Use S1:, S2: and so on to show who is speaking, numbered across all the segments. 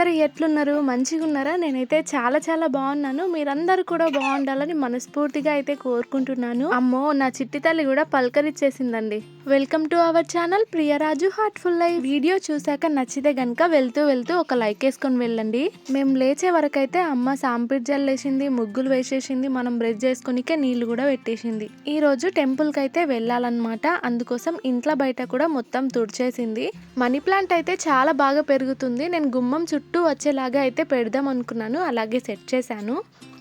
S1: అందరూ ఎట్లున్నారు మంచిగా ఉన్నారా నేనైతే చాలా చాలా బాగున్నాను మీరందరూ కూడా బాగుండాలని మనస్ఫూర్తిగా అయితే కోరుకుంటున్నాను అమ్మో నా చిట్టి తల్లి కూడా పలకరిచ్చేసిందండి welcome to our channel Priyaraju heartful life video చూసాక నచ్చితే గనక వెళ్తూ వెళ్తూ ఒక లైక్ వేసుకొని వెళ్ళండి మేము లేచే వరకైతే అమ్మ జల్ వేసింది ముగ్గులు వేసేసింది మనం బ్రష్ చేసుకునికే నీళ్లు కూడా పెట్టేసింది ఈ రోజు టెంపుల్కి అయితే వెళ్ళాలన్నమాట అందుకోసం ఇంట్లో బయట కూడా మొత్తం తుడిచేసింది మనీ ప్లాంట్ అయితే చాలా బాగా పెరుగుతుంది నేను గుమ్మం చుట్టూ చుట్టూ వచ్చేలాగా అయితే పెడదాం అనుకున్నాను అలాగే సెట్ చేశాను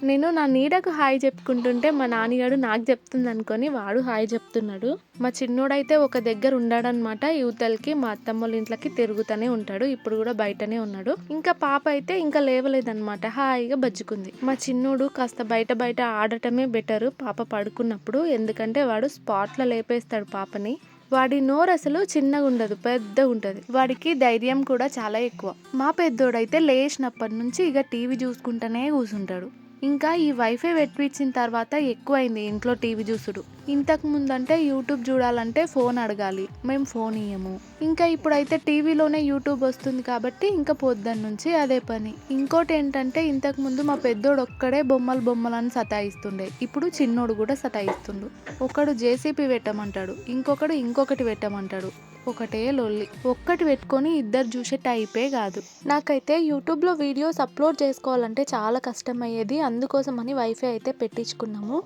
S1: నేను నా నీడకు హాయ్ చెప్పుకుంటుంటే మా నాన్నగాడు నాకు చెప్తుంది అనుకొని వాడు హాయ్ చెప్తున్నాడు మా చిన్నోడైతే ఒక దగ్గర ఉన్నాడనమాట యువతలకి మా అత్తమ్మల ఇంట్లోకి తిరుగుతూనే ఉంటాడు ఇప్పుడు కూడా బయటనే ఉన్నాడు ఇంకా పాప అయితే ఇంకా లేవలేదనమాట హాయిగా బజ్జుకుంది మా చిన్నోడు కాస్త బయట బయట ఆడటమే బెటర్ పాప పడుకున్నప్పుడు ఎందుకంటే వాడు స్పాట్లో లేపేస్తాడు పాపని వాడి నోరు అసలు చిన్నగా ఉండదు పెద్దగా ఉంటుంది వాడికి ధైర్యం కూడా చాలా ఎక్కువ మా పెద్దోడైతే లేచినప్పటి నుంచి ఇక టీవీ చూసుకుంటూనే కూర్చుంటాడు ఇంకా ఈ వైఫై పెట్టించిన తర్వాత ఎక్కువైంది ఇంట్లో టీవీ చూసుడు ఇంతకు ముందంటే యూట్యూబ్ చూడాలంటే ఫోన్ అడగాలి మేము ఫోన్ ఇయ్యము ఇంకా ఇప్పుడైతే టీవీలోనే యూట్యూబ్ వస్తుంది కాబట్టి ఇంకా పొద్దున్న నుంచి అదే పని ఇంకోటి ఏంటంటే ఇంతకు ముందు మా పెద్దోడు ఒక్కడే బొమ్మలు బొమ్మలని సతాయిస్తుండే ఇప్పుడు చిన్నోడు కూడా సతాయిస్తుండు ఒకడు జేసీపీ పెట్టమంటాడు ఇంకొకడు ఇంకొకటి పెట్టమంటాడు ఒకటే లొల్లి ఒక్కటి పెట్టుకొని ఇద్దరు చూసే టైపే కాదు నాకైతే యూట్యూబ్లో వీడియోస్ అప్లోడ్ చేసుకోవాలంటే చాలా కష్టమయ్యేది అందుకోసమని వైఫై అయితే పెట్టించుకున్నాము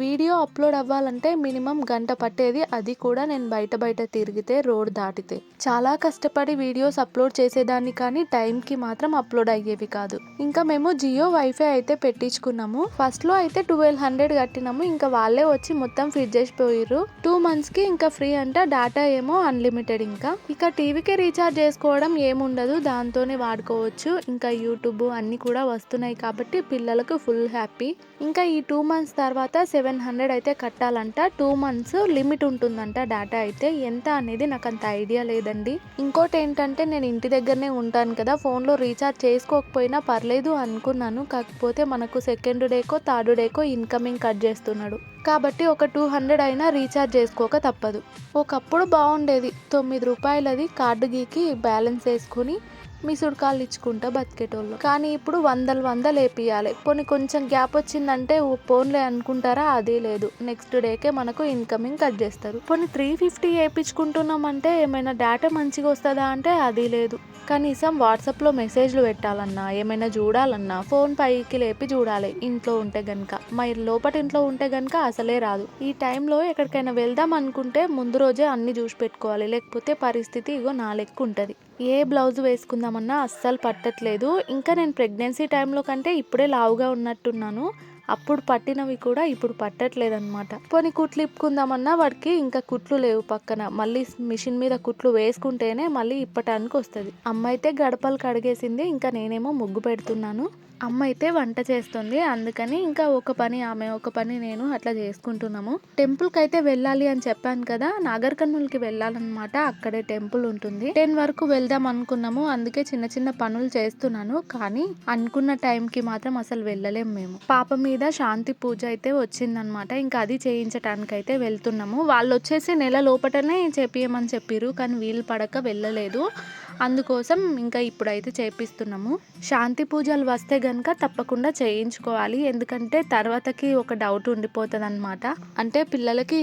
S1: వీడియో అప్లోడ్ అవ్వాలంటే మినిమం గంట పట్టేది అది కూడా నేను బయట బయట తిరిగితే రోడ్ దాటితే చాలా కష్టపడి వీడియోస్ అప్లోడ్ చేసేదాన్ని కానీ టైంకి మాత్రం అప్లోడ్ అయ్యేవి కాదు ఇంకా మేము జియో వైఫై అయితే పెట్టించుకున్నాము ఫస్ట్లో అయితే ట్వెల్వ్ హండ్రెడ్ కట్టినాము ఇంకా వాళ్ళే వచ్చి మొత్తం ఫిట్ చేసిపోయారు టూ మంత్స్కి ఇంకా ఫ్రీ అంట డాటా ఏమో అన్లిమిటెడ్ ఇంకా ఇక టీవీకి రీఛార్జ్ చేసుకోవడం ఏముండదు దాంతోనే వాడుకోవచ్చు ఇంకా యూట్యూబ్ అన్నీ కూడా వస్తున్నాయి కాబట్టి పిల్లలకు ఫుల్ హ్యాపీ ఇంకా ఈ టూ మంత్స్ తర్వాత సెవెన్ హండ్రెడ్ అయితే కట్టాలంట టూ మంత్స్ లిమిట్ ఉంటుందంట డేటా అయితే ఎంత అనేది నాకు అంత ఐడియా లేదండి ఇంకోటి ఏంటంటే నేను ఇంటి దగ్గరనే ఉంటాను కదా ఫోన్లో రీఛార్జ్ చేసుకోకపోయినా పర్లేదు అనుకున్నాను కాకపోతే మనకు సెకండ్ డేకో థర్డ్ డేకో ఇన్కమింగ్ కట్ చేస్తున్నాడు కాబట్టి ఒక టూ హండ్రెడ్ అయినా రీఛార్జ్ చేసుకోక తప్పదు ఒకప్పుడు బాగుండేది తొమ్మిది రూపాయలది కార్డు గీకి బ్యాలెన్స్ వేసుకుని మిసుడుకాళ్ళు ఇచ్చుకుంటా బతికేటోళ్ళు కానీ ఇప్పుడు వందలు వందలు వేపియాలి కొన్ని కొంచెం గ్యాప్ వచ్చిందంటే ఫోన్లే అనుకుంటారా అదే లేదు నెక్స్ట్ డేకే మనకు ఇన్కమింగ్ కట్ చేస్తారు కొన్ని త్రీ ఫిఫ్టీ అంటే ఏమైనా డేటా మంచిగా వస్తుందా అంటే అది లేదు కనీసం వాట్సాప్లో మెసేజ్లు పెట్టాలన్నా ఏమైనా చూడాలన్నా ఫోన్ పైకి లేపి చూడాలి ఇంట్లో ఉంటే గనక మరి లోపట ఇంట్లో ఉంటే గనక అసలే రాదు ఈ టైంలో ఎక్కడికైనా వెళ్దాం అనుకుంటే ముందు రోజే అన్ని చూసి పెట్టుకోవాలి లేకపోతే పరిస్థితి ఇగో నా లెక్కు ఉంటుంది ఏ బ్లౌజ్ వేసుకుందామన్నా అస్సలు పట్టట్లేదు ఇంకా నేను ప్రెగ్నెన్సీ టైంలో కంటే ఇప్పుడే లావుగా ఉన్నట్టున్నాను అప్పుడు పట్టినవి కూడా ఇప్పుడు పట్టట్లేదు అనమాట పోనీ కుట్లు ఇప్పుకుందామన్నా వాడికి ఇంకా కుట్లు లేవు పక్కన మళ్ళీ మిషన్ మీద కుట్లు వేసుకుంటేనే మళ్ళీ ఇప్పటానికి వస్తుంది అమ్మ అయితే గడపలు కడిగేసింది ఇంకా నేనేమో ముగ్గు పెడుతున్నాను అమ్మ అయితే వంట చేస్తుంది అందుకని ఇంకా ఒక పని ఆమె ఒక పని నేను అట్లా చేసుకుంటున్నాము టెంపుల్కి అయితే వెళ్ళాలి అని చెప్పాను కదా నాగర్ కర్నూలుకి వెళ్ళాలన్నమాట అక్కడే టెంపుల్ ఉంటుంది టెన్ వరకు వెళ్దాం అనుకున్నాము అందుకే చిన్న చిన్న పనులు చేస్తున్నాను కానీ అనుకున్న టైంకి మాత్రం అసలు వెళ్ళలేము మేము పాప మీద శాంతి పూజ అయితే వచ్చిందనమాట ఇంకా అది చేయించడానికి అయితే వెళ్తున్నాము వాళ్ళు వచ్చేసి నెల లోపటనే చేపియమని చెప్పారు కానీ వీలు పడక వెళ్ళలేదు అందుకోసం ఇంకా ఇప్పుడైతే చేపిస్తున్నాము శాంతి పూజలు వస్తే కనుక తప్పకుండా చేయించుకోవాలి ఎందుకంటే తర్వాతకి ఒక డౌట్ ఉండిపోతుంది అనమాట అంటే పిల్లలకి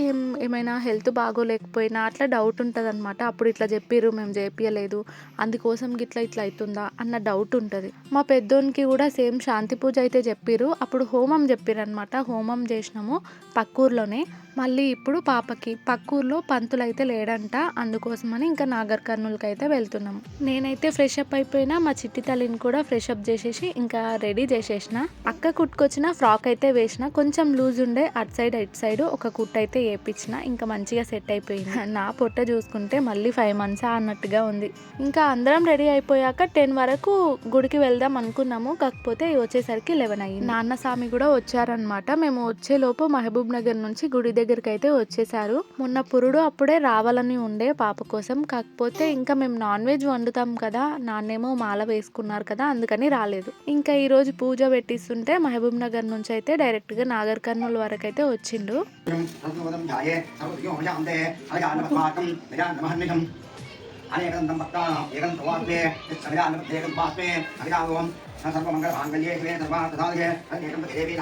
S1: ఏమైనా హెల్త్ బాగోలేకపోయినా అట్లా డౌట్ ఉంటుంది అనమాట అప్పుడు ఇట్లా చెప్పిర్రు మేము చేపియలేదు అందుకోసం గిట్లా ఇట్లా అవుతుందా అన్న డౌట్ ఉంటుంది మా పెద్దోనికి కూడా సేమ్ శాంతి పూజ అయితే చెప్పిర్రు అప్పుడు హోమం అనమాట హోమం చేసినాము పక్కూర్లోనే మళ్ళీ ఇప్పుడు పాపకి పక్కూర్లో పంతులు అయితే లేడంట అందుకోసమని ఇంకా నాగర్ కర్నూలుకి అయితే వెళ్తున్నాము నేనైతే ఫ్రెష్ అప్ అయిపోయినా మా చిట్టి తల్లిని కూడా ఫ్రెష్ అప్ చేసేసి ఇంకా రెడీ చేసేసిన అక్క కుట్టుకొచ్చిన ఫ్రాక్ అయితే వేసిన కొంచెం లూజ్ ఉండే అటు సైడ్ ఇటు సైడ్ ఒక కుట్ అయితే వేపించిన ఇంకా మంచిగా సెట్ అయిపోయింది నా పొట్ట చూసుకుంటే మళ్ళీ ఫైవ్ మంత్స్ అన్నట్టుగా ఉంది ఇంకా అందరం రెడీ అయిపోయాక టెన్ వరకు గుడికి వెళ్దాం అనుకున్నాము కాకపోతే వచ్చేసరికి లెవెన్ అయ్యింది నాన్న స్వామి కూడా వచ్చారనమాట మేము వచ్చేలోపు మహబూబ్ నగర్ నుంచి గుడి దగ్గరికి అయితే వచ్చేసారు మొన్న పురుడు అప్పుడే రావాలని ఉండే పాప కోసం కాకపోతే ఇంకా మేము నాన్ వెజ్ వండుతాం కదా నాన్నేమో మాల వేసుకున్నారు కదా అందుకని రాలేదు ఇంకా ఈరోజు పూజ పెట్టిస్తుంటే మహబూబ్ నగర్ నుంచి అయితే డైరెక్ట్గా నాగర్ కర్నూలు వరకు అయితే వచ్చిండు సర్వమంగళ మాంగళ్యే ఏకం దేవి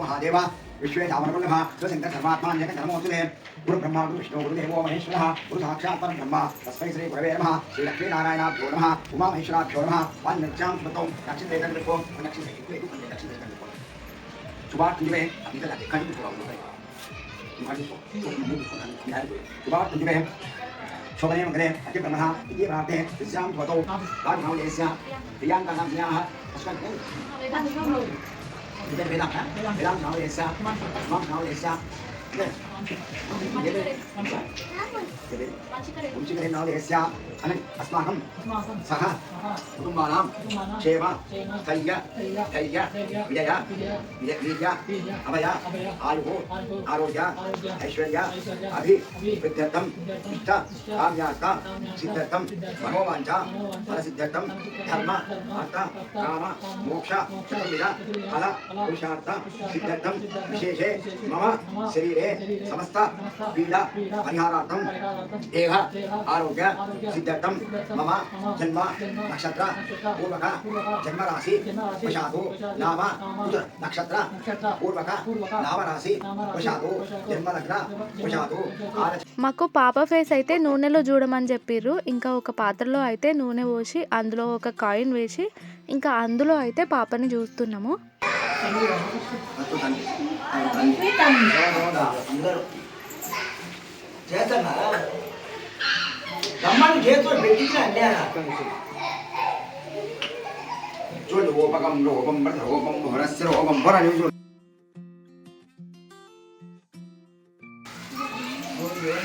S1: మహాదేవ విశ్వేశామరగుణభ శివశంకర సర్వాత్మాన్యక నమోస్తుదే గురు బ్రహ్మ గురు విష్ణు గురు దేవో మహేశ్వర గురు సాక్షాత్ పరం బ్రహ్మ తస్మై శ్రీ గురవే నమ శ్రీ లక్ష్మీనారాయణాభ్యో నమ ఉమామహేశ్వరాభ్యో నమ వాన్ నృత్యాం స్మృతం లక్ష్మీదేవం నృత్యం లక్ష్మీదేవం లక్ష్మీదేవం శుభార్థుడివే అందుకే నాకు కళ్ళు శుభార్థుడివే శోభనే మంగళే అతి బ్రహ్మ ఇది ప్రాప్తే విశ్రాం భవతౌ వాగ్మావులేస్య ప్రియాంకానాం ప్రియాః అస్మద్భూ 你别别打，别拉，别打，挠我脸瞎，妈，妈，然后脸瞎，对。अस्माकं सह कुटुम्बानां अभय आयुः आरोग्य ऐश्वर्य अभि वृद्ध्यर्थम् धर्म अर्थ काम मोक्ष चतुर्विध फल पुरुषार्थ सिद्ध्यर्थं विशेषे मम शरीरे సమస్త పీడా పరిహారార్థం దేహ ఆరోగ్య సిద్ధార్థం మమ జన్మ నక్షత్ర పూర్వక జన్మరాశి వశాఖో నామ నక్షత్ర పూర్వక నామరాశి వశాఖో జన్మలగ్న వశాఖో మాకు పాప ఫేస్ అయితే నూనెలో చూడమని చెప్పిర్రు ఇంకా ఒక పాత్రలో అయితే నూనె పోసి అందులో ఒక కాయిన్ వేసి ఇంకా అందులో అయితే పాపని చూస్తున్నాము 俺做啥呢？俺做啥呢？做那个了，你那个了。这怎么了？他妈的，这做飞机去了呢？做着我，把他们，我把他们抬，我把他们回来死了，我把他们抬回去。我爷爷。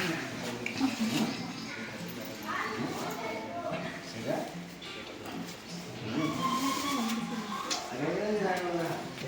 S1: 谁呀？爷爷，你来弄个。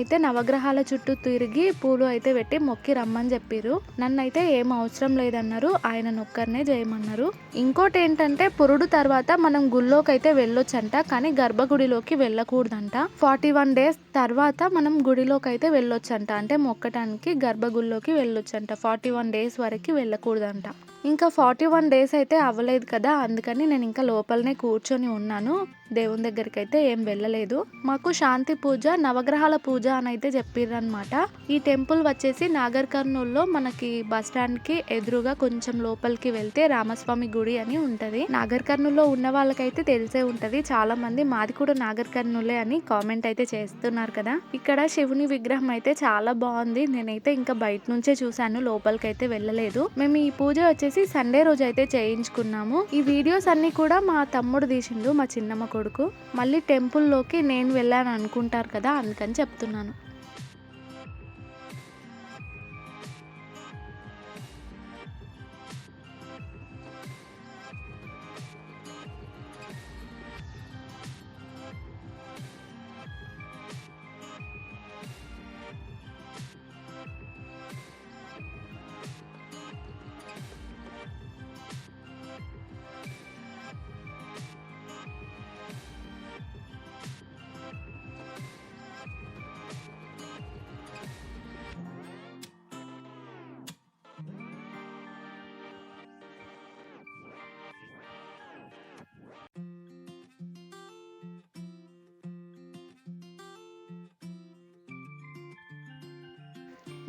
S1: అయితే నవగ్రహాల చుట్టూ తిరిగి పూలు అయితే పెట్టి మొక్కి రమ్మని చెప్పారు నన్నైతే ఏం అవసరం లేదన్నారు ఆయన నొక్కర్నే చేయమన్నారు ఇంకోటి ఏంటంటే పురుడు తర్వాత మనం గుళ్ళోకి అయితే వెళ్ళొచ్చంట కానీ గర్భగుడిలోకి వెళ్ళకూడదంట ఫార్టీ వన్ డేస్ తర్వాత మనం గుడిలోకి అయితే వెళ్ళొచ్చంట అంటే మొక్కటానికి గర్భగుడిలోకి వెళ్ళొచ్చంట ఫార్టీ వన్ డేస్ వరకు వెళ్ళకూడదంట ఇంకా ఫార్టీ వన్ డేస్ అయితే అవ్వలేదు కదా అందుకని నేను ఇంకా లోపలనే కూర్చొని ఉన్నాను దేవుని దగ్గరికి అయితే ఏం వెళ్ళలేదు మాకు శాంతి పూజ నవగ్రహాల పూజ అని అయితే చెప్పిర్రనమాట ఈ టెంపుల్ వచ్చేసి నాగర్ కర్నూల్లో మనకి బస్ స్టాండ్ కి ఎదురుగా కొంచెం లోపలికి వెళ్తే రామస్వామి గుడి అని ఉంటది నాగర్ కర్నూల్లో ఉన్న వాళ్ళకైతే తెలిసే ఉంటది చాలా మంది మాది కూడా నాగర్ కర్నూలే అని కామెంట్ అయితే చేస్తున్నారు కదా ఇక్కడ శివుని విగ్రహం అయితే చాలా బాగుంది నేనైతే ఇంకా బయట నుంచే చూశాను లోపలికి అయితే వెళ్ళలేదు మేము ఈ పూజ వచ్చేసి సండే రోజు అయితే చేయించుకున్నాము ఈ వీడియోస్ అన్ని కూడా మా తమ్ముడు తీసిండు మా చిన్నమ్మ కూడా కొడుకు మళ్ళీ టెంపుల్లోకి నేను వెళ్ళాను అనుకుంటారు కదా అందుకని చెప్తున్నాను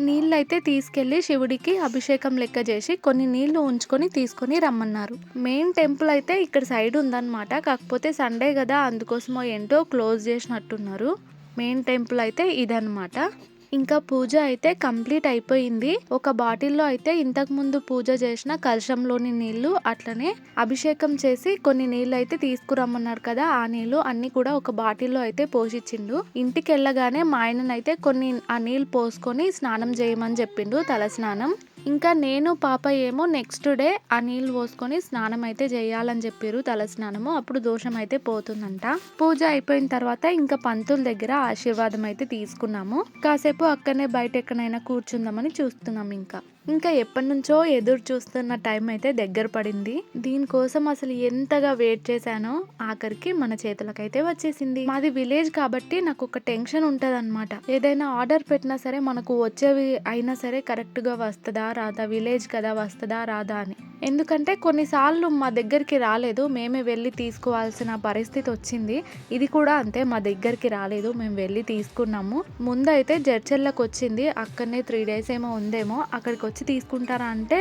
S1: నీళ్ళైతే తీసుకెళ్ళి శివుడికి అభిషేకం లెక్క చేసి కొన్ని నీళ్లు ఉంచుకొని తీసుకొని రమ్మన్నారు మెయిన్ టెంపుల్ అయితే ఇక్కడ సైడ్ ఉందన్నమాట కాకపోతే సండే కదా అందుకోసమో ఏంటో క్లోజ్ చేసినట్టున్నారు మెయిన్ టెంపుల్ అయితే ఇదనమాట ఇంకా పూజ అయితే కంప్లీట్ అయిపోయింది ఒక బాటిల్లో అయితే ఇంతకు ముందు పూజ చేసిన కలశంలోని నీళ్లు అట్లనే అభిషేకం చేసి కొన్ని నీళ్లు అయితే తీసుకురమ్మన్నారు కదా ఆ నీళ్లు అన్ని కూడా ఒక బాటిల్లో అయితే పోషించిండు ఇంటికి వెళ్ళగానే మా ఆయననైతే కొన్ని ఆ నీళ్ళు పోసుకొని స్నానం చేయమని చెప్పిండు తల స్నానం ఇంకా నేను పాప ఏమో నెక్స్ట్ డే ఆ నీళ్ళు పోసుకొని స్నానం అయితే చేయాలని చెప్పారు తల స్నానము అప్పుడు దోషం అయితే పోతుందంట పూజ అయిపోయిన తర్వాత ఇంకా పంతుల దగ్గర ఆశీర్వాదం అయితే తీసుకున్నాము కాసేపు అక్కనే బయట ఎక్కడైనా కూర్చుందామని చూస్తున్నాం ఇంకా ఇంకా ఎప్పటి నుంచో ఎదురు చూస్తున్న టైం అయితే దగ్గర పడింది దీనికోసం అసలు ఎంతగా వెయిట్ చేశానో ఆఖరికి మన చేతులకైతే వచ్చేసింది మాది విలేజ్ కాబట్టి నాకు ఒక టెన్షన్ అనమాట ఏదైనా ఆర్డర్ పెట్టినా సరే మనకు వచ్చేవి అయినా సరే కరెక్ట్గా వస్తుందా రాదా విలేజ్ కదా వస్తుందా రాదా అని ఎందుకంటే కొన్నిసార్లు మా దగ్గరికి రాలేదు మేమే వెళ్ళి తీసుకోవాల్సిన పరిస్థితి వచ్చింది ఇది కూడా అంతే మా దగ్గరికి రాలేదు మేము వెళ్ళి తీసుకున్నాము ముందైతే జడ్చెల్లకు వచ్చింది అక్కడనే త్రీ డేస్ ఏమో ఉందేమో అక్కడికి వచ్చి తీసుకుంటారా అంటే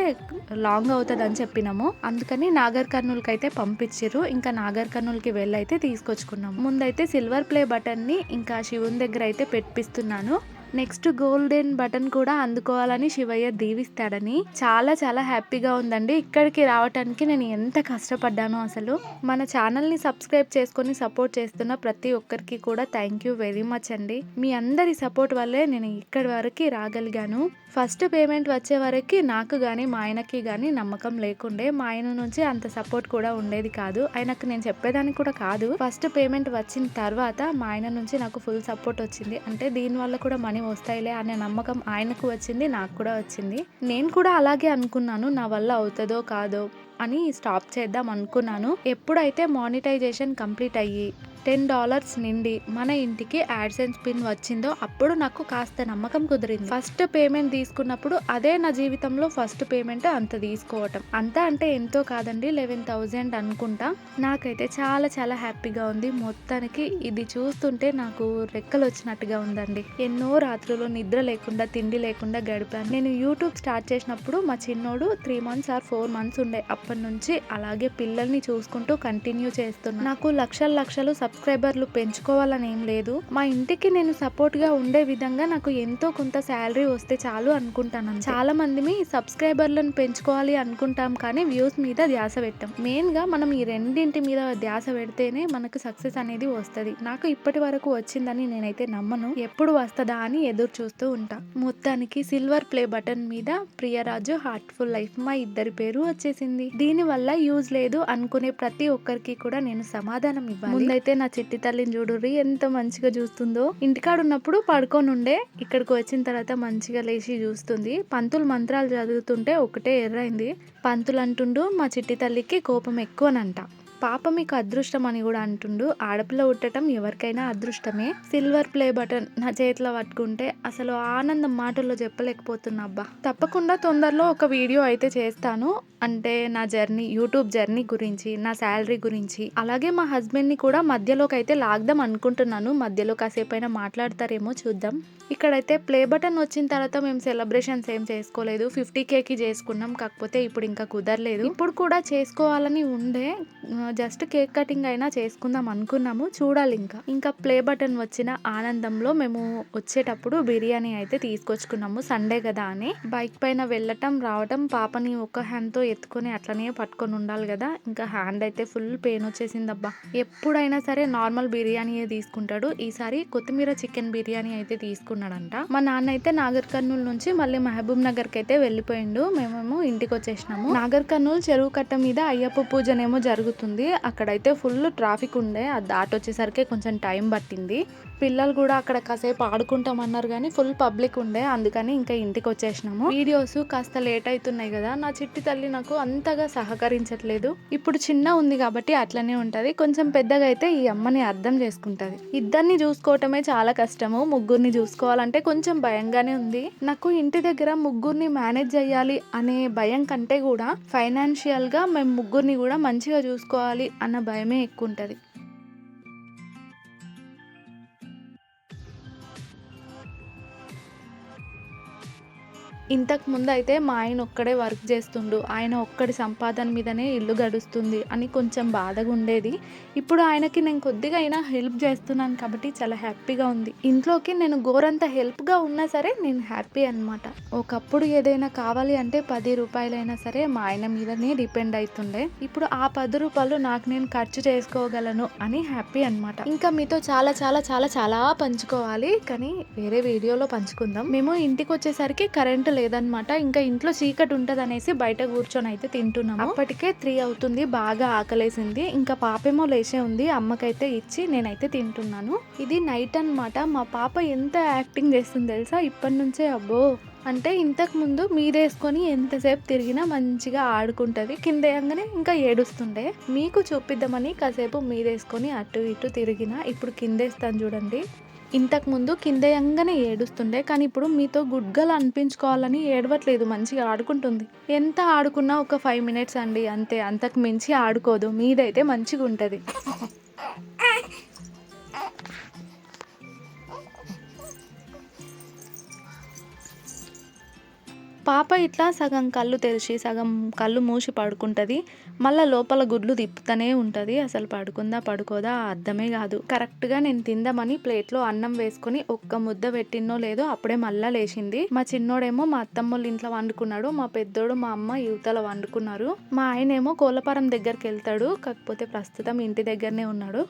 S1: లాంగ్ అవుతుంది అని చెప్పినాము అందుకని నాగర్ కర్నూలుకి అయితే పంపించారు ఇంకా నాగర్ కర్నూలుకి వెళ్ళైతే తీసుకొచ్చుకున్నాము ముందైతే సిల్వర్ ప్లే బటన్ని ఇంకా శివుని దగ్గర అయితే పెట్టిస్తున్నాను నెక్స్ట్ గోల్డెన్ బటన్ కూడా అందుకోవాలని శివయ్య దీవిస్తాడని చాలా చాలా హ్యాపీగా ఉందండి ఇక్కడికి రావటానికి నేను ఎంత కష్టపడ్డానో అసలు మన ఛానల్ని సబ్స్క్రైబ్ చేసుకొని సపోర్ట్ చేస్తున్న ప్రతి ఒక్కరికి కూడా థ్యాంక్ యూ వెరీ మచ్ అండి మీ అందరి సపోర్ట్ వల్లే నేను ఇక్కడి వరకు రాగలిగాను ఫస్ట్ పేమెంట్ వచ్చే వరకు నాకు కానీ మా ఆయనకి కానీ నమ్మకం లేకుండే మా ఆయన నుంచి అంత సపోర్ట్ కూడా ఉండేది కాదు ఆయనకు నేను చెప్పేదానికి కూడా కాదు ఫస్ట్ పేమెంట్ వచ్చిన తర్వాత మా ఆయన నుంచి నాకు ఫుల్ సపోర్ట్ వచ్చింది అంటే దీని వల్ల కూడా మనీ అన్నీ వస్తాయిలే అనే నమ్మకం ఆయనకు వచ్చింది నాకు కూడా వచ్చింది నేను కూడా అలాగే అనుకున్నాను నా వల్ల అవుతుందో కాదో అని స్టాప్ చేద్దాం అనుకున్నాను ఎప్పుడైతే మానిటైజేషన్ కంప్లీట్ అయ్యి టెన్ డాలర్స్ నిండి మన ఇంటికి యాడ్సెన్స్ పిన్ వచ్చిందో అప్పుడు నాకు కాస్త నమ్మకం కుదిరింది ఫస్ట్ పేమెంట్ తీసుకున్నప్పుడు అదే నా జీవితంలో ఫస్ట్ పేమెంట్ అంత తీసుకోవటం అంత అంటే ఎంతో కాదండి లెవెన్ థౌజండ్ అనుకుంటా నాకైతే చాలా చాలా హ్యాపీగా ఉంది మొత్తానికి ఇది చూస్తుంటే నాకు రెక్కలు వచ్చినట్టుగా ఉందండి ఎన్నో రాత్రులు నిద్ర లేకుండా తిండి లేకుండా గడిపాను నేను యూట్యూబ్ స్టార్ట్ చేసినప్పుడు మా చిన్నోడు three months or four months ఉండే అప్పటి నుంచి అలాగే పిల్లల్ని చూసుకుంటూ కంటిన్యూ చేస్తున్నాను నాకు లక్షల లక్షలు సబ్ సబ్స్క్రైబర్లు పెంచుకోవాలని ఏం లేదు మా ఇంటికి నేను సపోర్ట్గా ఉండే విధంగా నాకు ఎంతో కొంత శాలరీ వస్తే చాలు అనుకుంటాను చాలా మంది సబ్స్క్రైబర్లను పెంచుకోవాలి అనుకుంటాం కానీ వ్యూస్ మీద ధ్యాస పెట్టాం మెయిన్గా మనం ఈ రెండింటి మీద ధ్యాస పెడితేనే మనకు సక్సెస్ అనేది వస్తుంది నాకు ఇప్పటి వరకు వచ్చిందని నేనైతే నమ్మను ఎప్పుడు వస్తుందా అని ఎదురు చూస్తూ ఉంటా మొత్తానికి సిల్వర్ ప్లే బటన్ మీద ప్రియరాజు హార్ట్ఫుల్ లైఫ్ మా ఇద్దరి పేరు వచ్చేసింది దీని వల్ల యూజ్ లేదు అనుకునే ప్రతి ఒక్కరికి కూడా నేను సమాధానం ఇవ్వాలి ముందైతే నా చిట్టి తల్లిని చూడుర్రి ఎంత మంచిగా చూస్తుందో ఇంటికాడ ఉన్నప్పుడు పడుకొని ఉండే ఇక్కడికి వచ్చిన తర్వాత మంచిగా లేచి చూస్తుంది పంతులు మంత్రాలు చదువుతుంటే ఒకటే ఎర్రైంది పంతులు అంటుండు మా చిట్టి తల్లికి కోపం ఎక్కువనంట పాప మీకు అదృష్టం అని కూడా అంటుండు ఆడపిల్ల ఉట్టడం ఎవరికైనా అదృష్టమే సిల్వర్ ప్లే బటన్ నా చేతిలో పట్టుకుంటే అసలు ఆనందం మాటల్లో చెప్పలేకపోతున్నా అబ్బా తప్పకుండా తొందరలో ఒక వీడియో అయితే చేస్తాను అంటే నా జర్నీ యూట్యూబ్ జర్నీ గురించి నా శాలరీ గురించి అలాగే మా హస్బెండ్ని కూడా మధ్యలోకి అయితే లాగ్దాం అనుకుంటున్నాను మధ్యలో కాసేపైనా మాట్లాడతారేమో చూద్దాం ఇక్కడైతే ప్లే బటన్ వచ్చిన తర్వాత మేము సెలబ్రేషన్స్ ఏం చేసుకోలేదు ఫిఫ్టీ కేకి చేసుకున్నాం కాకపోతే ఇప్పుడు ఇంకా కుదరలేదు ఇప్పుడు కూడా చేసుకోవాలని ఉండే జస్ట్ కేక్ కటింగ్ అయినా చేసుకుందాం అనుకున్నాము చూడాలి ఇంకా ఇంకా ప్లే బటన్ వచ్చిన ఆనందంలో మేము వచ్చేటప్పుడు బిర్యానీ అయితే తీసుకొచ్చుకున్నాము సండే కదా అని బైక్ పైన వెళ్ళటం రావటం పాపని ఒక హ్యాండ్తో ఎత్తుకొని అట్లనే పట్టుకొని ఉండాలి కదా ఇంకా హ్యాండ్ అయితే ఫుల్ పెయిన్ వచ్చేసిందబ్బా ఎప్పుడైనా సరే నార్మల్ బిర్యానీ తీసుకుంటాడు ఈసారి కొత్తిమీర చికెన్ బిర్యానీ అయితే తీసుకున్నాడంట మా నాన్న అయితే నాగర్ కర్నూలు నుంచి మళ్ళీ మహబూబ్ నగర్కి అయితే వెళ్ళిపోయిండు మేమేమో ఇంటికి వచ్చేసినాము నాగర్ కర్నూలు చెరువు కట్ట మీద అయ్యప్ప పూజనేమో జరుగుతుంది అక్కడైతే ఫుల్ ట్రాఫిక్ ఉండే అది దాటొచ్చేసరికి కొంచెం టైం పట్టింది పిల్లలు కూడా అక్కడ కాసేపు ఆడుకుంటామన్నారు కానీ ఫుల్ పబ్లిక్ ఉండే అందుకని ఇంకా ఇంటికి వచ్చేసినాము వీడియోస్ కాస్త లేట్ అవుతున్నాయి కదా నా చిట్టి తల్లి నాకు అంతగా సహకరించట్లేదు ఇప్పుడు చిన్న ఉంది కాబట్టి అట్లనే ఉంటుంది కొంచెం పెద్దగా అయితే ఈ అమ్మని అర్థం చేసుకుంటుంది ఇద్దరిని చూసుకోవటమే చాలా కష్టము ముగ్గురిని చూసుకోవాలంటే కొంచెం భయంగానే ఉంది నాకు ఇంటి దగ్గర ముగ్గురిని మేనేజ్ చేయాలి అనే భయం కంటే కూడా ఫైనాన్షియల్గా మేము ముగ్గురిని కూడా మంచిగా చూసుకోవాలి అన్న భయమే ఎక్కువ ఉంటుంది ఇంతకుముందు అయితే మా ఆయన ఒక్కడే వర్క్ చేస్తుండు ఆయన ఒక్కడి సంపాదన మీదనే ఇల్లు గడుస్తుంది అని కొంచెం బాధగా ఉండేది ఇప్పుడు ఆయనకి నేను కొద్దిగా అయినా హెల్ప్ చేస్తున్నాను కాబట్టి చాలా హ్యాపీగా ఉంది ఇంట్లోకి నేను గోరంత హెల్ప్గా ఉన్నా సరే నేను హ్యాపీ అనమాట ఒకప్పుడు ఏదైనా కావాలి అంటే పది రూపాయలైనా సరే మా ఆయన మీదనే డిపెండ్ అవుతుండే ఇప్పుడు ఆ పది రూపాయలు నాకు నేను ఖర్చు చేసుకోగలను అని హ్యాపీ అనమాట ఇంకా మీతో చాలా చాలా చాలా చాలా పంచుకోవాలి కానీ వేరే వీడియోలో పంచుకుందాం మేము ఇంటికి వచ్చేసరికి కరెంటు లేదనమాట ఇంకా ఇంట్లో చీకటి ఉంటుంది అనేసి బయట కూర్చొని అయితే తింటున్నాము అప్పటికే త్రీ అవుతుంది బాగా ఆకలేసింది ఇంకా పాపేమో లేచే ఉంది అమ్మకైతే ఇచ్చి నేనైతే తింటున్నాను ఇది నైట్ అనమాట మా పాప ఎంత యాక్టింగ్ చేస్తుంది తెలుసా ఇప్పటి నుంచే అబ్బో అంటే ఇంతకు ముందు మీరేసుకొని ఎంతసేపు తిరిగినా మంచిగా ఆడుకుంటుంది కింద వేయంగానే ఇంకా ఏడుస్తుండే మీకు చూపిద్దామని కాసేపు మీరేసుకొని అటు ఇటు తిరిగినా ఇప్పుడు కిందేస్తాను చూడండి ఇంతకుముందు కిందయంగానే ఏడుస్తుండే కానీ ఇప్పుడు మీతో గుడ్గలు అనిపించుకోవాలని ఏడవట్లేదు మంచిగా ఆడుకుంటుంది ఎంత ఆడుకున్నా ఒక ఫైవ్ మినిట్స్ అండి అంతే అంతకు మించి ఆడుకోదు మీదైతే మంచిగా ఉంటుంది పాప ఇట్లా సగం కళ్ళు తెరిచి సగం కళ్ళు మూసి పడుకుంటుంది మళ్ళీ లోపల గుడ్లు తిప్పుతూనే ఉంటుంది అసలు పడుకుందా పడుకోదా అర్థమే కాదు కరెక్ట్గా నేను తిందామని ప్లేట్లో అన్నం వేసుకుని ఒక్క ముద్ద పెట్టినో లేదో అప్పుడే మళ్ళా లేచింది మా చిన్నోడేమో మా అత్తమ్మోళ్ళ ఇంట్లో వండుకున్నాడు మా పెద్దోడు మా అమ్మ యువతల వండుకున్నారు మా ఆయనేమో కోలపారం దగ్గరికి వెళ్తాడు కాకపోతే ప్రస్తుతం ఇంటి దగ్గరనే ఉన్నాడు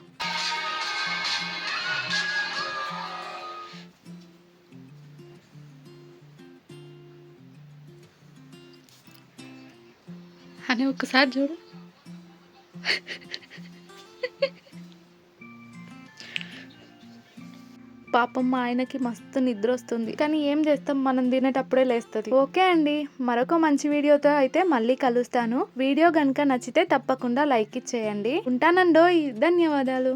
S1: కానీ ఒకసారి చూడు పాపం మా ఆయనకి మస్తు నిద్ర వస్తుంది కానీ ఏం చేస్తాం మనం తినేటప్పుడే లేస్తుంది ఓకే అండి మరొక మంచి వీడియోతో అయితే మళ్ళీ కలుస్తాను వీడియో కనుక నచ్చితే తప్పకుండా లైక్ ఇచ్చేయండి ఉంటానండో ధన్యవాదాలు